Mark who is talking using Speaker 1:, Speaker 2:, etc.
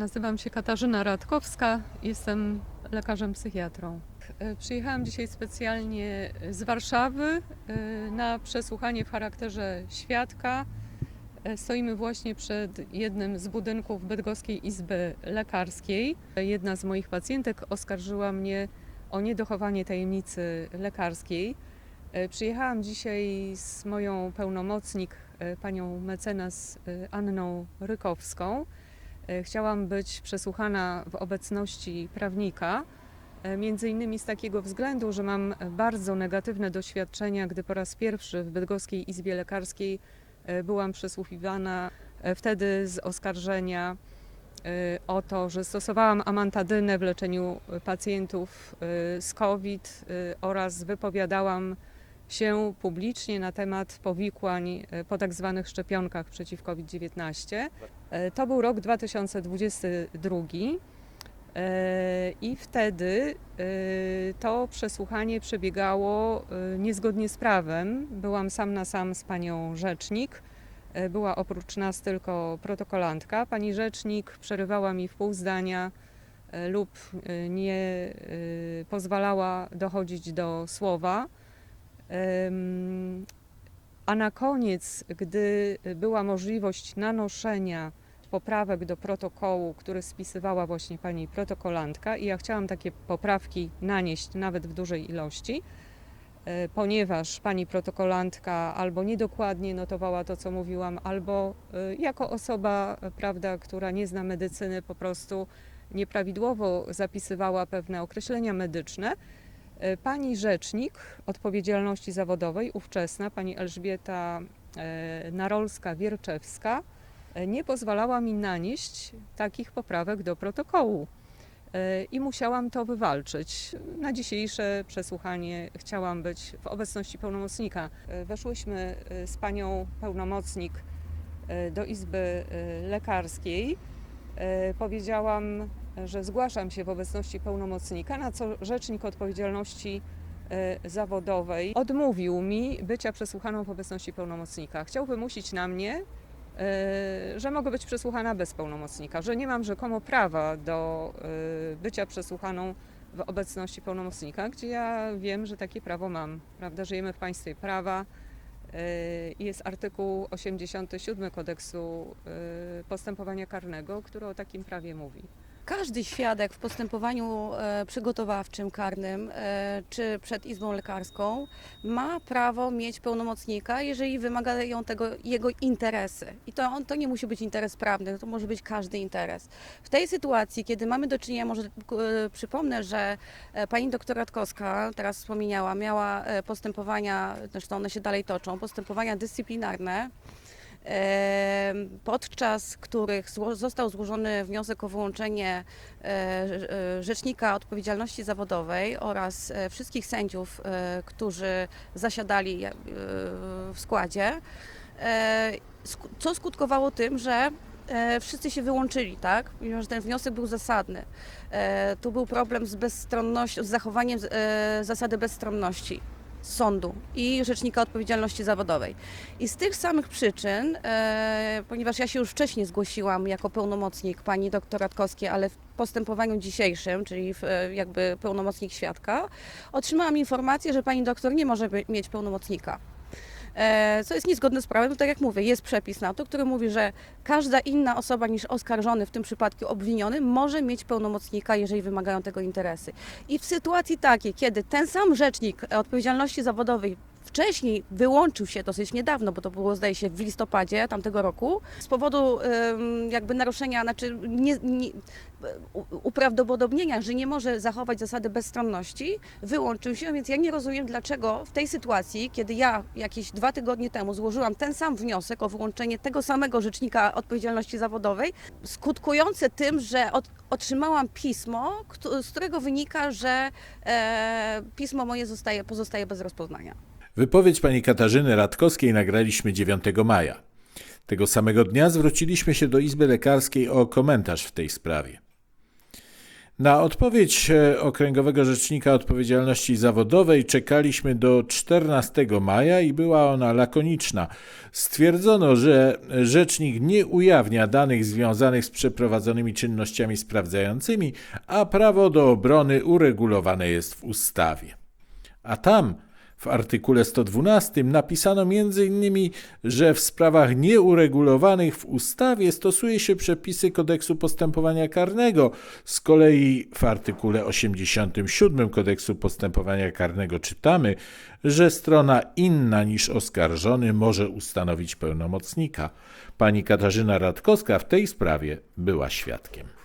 Speaker 1: Nazywam się Katarzyna Radkowska, jestem lekarzem psychiatrą. E, Przyjechałam dzisiaj specjalnie z Warszawy e, na przesłuchanie w charakterze świadka. E, Stoimy właśnie przed jednym z budynków Bydgoskiej Izby Lekarskiej. Jedna z moich pacjentek oskarżyła mnie o niedochowanie tajemnicy lekarskiej. Przyjechałam dzisiaj z moją pełnomocnik, panią mecenas Anną Rykowską. E, Chciałam być przesłuchana w obecności prawnika, e, między innymi z takiego względu, że mam bardzo negatywne doświadczenia, gdy po raz pierwszy w Bydgoskiej Izbie Lekarskiej e, byłam przesłuchiwana wtedy z oskarżenia o to, że stosowałam amantadynę w leczeniu pacjentów z COVID oraz wypowiadałam się publicznie na temat powikłań e, po tak zwanych szczepionkach przeciw COVID-19. E, To był rok 2022 e, i wtedy to przesłuchanie przebiegało niezgodnie z prawem. Byłam sam na sam z panią rzecznik. Była oprócz nas tylko protokolantka. Pani rzecznik przerywała mi w pół zdania lub nie pozwalała dochodzić do słowa. A na koniec, gdy była możliwość nanoszenia poprawek do protokołu, który spisywała właśnie pani protokolantka, i ja chciałam takie poprawki nanieść nawet w dużej ilości, e, ponieważ pani protokolantka albo niedokładnie notowała to, co mówiłam, albo e, jako osoba, prawda, która nie zna medycyny, po prostu nieprawidłowo zapisywała pewne określenia medyczne. E, Pani rzecznik odpowiedzialności zawodowej, ówczesna, pani Elżbieta e, Narolska-Wierczewska, e, nie pozwalała mi nanieść takich poprawek do protokołu. I musiałam to wywalczyć. Na dzisiejsze przesłuchanie chciałam być w obecności pełnomocnika. Weszłyśmy z panią pełnomocnik do izby lekarskiej. Powiedziałam, że zgłaszam się w obecności pełnomocnika, na co rzecznik odpowiedzialności e, zawodowej odmówił mi bycia przesłuchaną w obecności pełnomocnika. Chciał wymusić na mnie, e, że mogę być przesłuchana bez pełnomocnika, że nie mam rzekomo prawa do e, bycia przesłuchaną w obecności pełnomocnika, gdzie ja wiem, że takie prawo mam. Prawda? Żyjemy w państwie prawa. i Jest artykuł 87 kodeksu postępowania karnego, który o takim prawie mówi.
Speaker 2: Każdy świadek w postępowaniu e, przygotowawczym karnym e, czy przed izbą lekarską ma prawo mieć pełnomocnika, jeżeli wymagają tego jego interesy. I to, on, to nie musi być interes prawny, to może być każdy interes. W tej sytuacji, kiedy mamy do czynienia, może e, przypomnę, że pani doktor Radkowska, teraz wspomniała, miała postępowania, zresztą one się dalej toczą, postępowania dyscyplinarne podczas których został złożony wniosek o wyłączenie e, e, Rzecznika Odpowiedzialności Zawodowej oraz e, wszystkich sędziów, którzy zasiadali w składzie, co skutkowało tym, że wszyscy się wyłączyli, tak? Że ten wniosek był zasadny. Tu był problem z bezstronnością, z zachowaniem zasady bezstronności sądu i Rzecznika Odpowiedzialności Zawodowej. I z tych samych przyczyn, e, ponieważ ja się już wcześniej zgłosiłam jako pełnomocnik pani doktor Radkowskiej, ale w postępowaniu dzisiejszym, czyli w, e, jakby pełnomocnik świadka, otrzymałam informację, że pani doktor nie może mieć pełnomocnika. E, Co jest niezgodne z prawem, tak jak mówię, jest przepis na to, który mówi, że każda inna osoba niż oskarżony, w tym przypadku obwiniony, może mieć pełnomocnika, jeżeli wymagają tego interesy. I w sytuacji takiej, kiedy ten sam rzecznik odpowiedzialności zawodowej wcześniej wyłączył się dosyć niedawno, bo to było zdaje się w listopadzie tamtego roku, z powodu jakby naruszenia, znaczy nie, nie, uprawdopodobnienia, że nie może zachować zasady bezstronności, wyłączył się, więc ja nie rozumiem dlaczego w tej sytuacji, kiedy ja jakieś dwa tygodnie temu złożyłam ten sam wniosek o wyłączenie tego samego rzecznika odpowiedzialności zawodowej, skutkujące tym, że od, otrzymałam pismo, z którego wynika, że e, pismo moje zostaje, pozostaje bez rozpoznania.
Speaker 3: Wypowiedź pani Katarzyny Radkowskiej nagraliśmy 9 maja. Tego samego dnia zwróciliśmy się do Izby Lekarskiej o komentarz w tej sprawie. Na odpowiedź e, Okręgowego Rzecznika Odpowiedzialności Zawodowej czekaliśmy do 14 maja i była ona lakoniczna. Stwierdzono, że rzecznik nie ujawnia danych związanych z przeprowadzonymi czynnościami sprawdzającymi, a prawo do obrony uregulowane jest w ustawie. A tam w artykule 112 napisano m.in., że w sprawach nieuregulowanych w ustawie stosuje się przepisy kodeksu postępowania karnego. Z kolei w artykule 87 kodeksu postępowania karnego czytamy, że strona inna niż oskarżony może ustanowić pełnomocnika. Pani Katarzyna Radkowska w tej sprawie była świadkiem.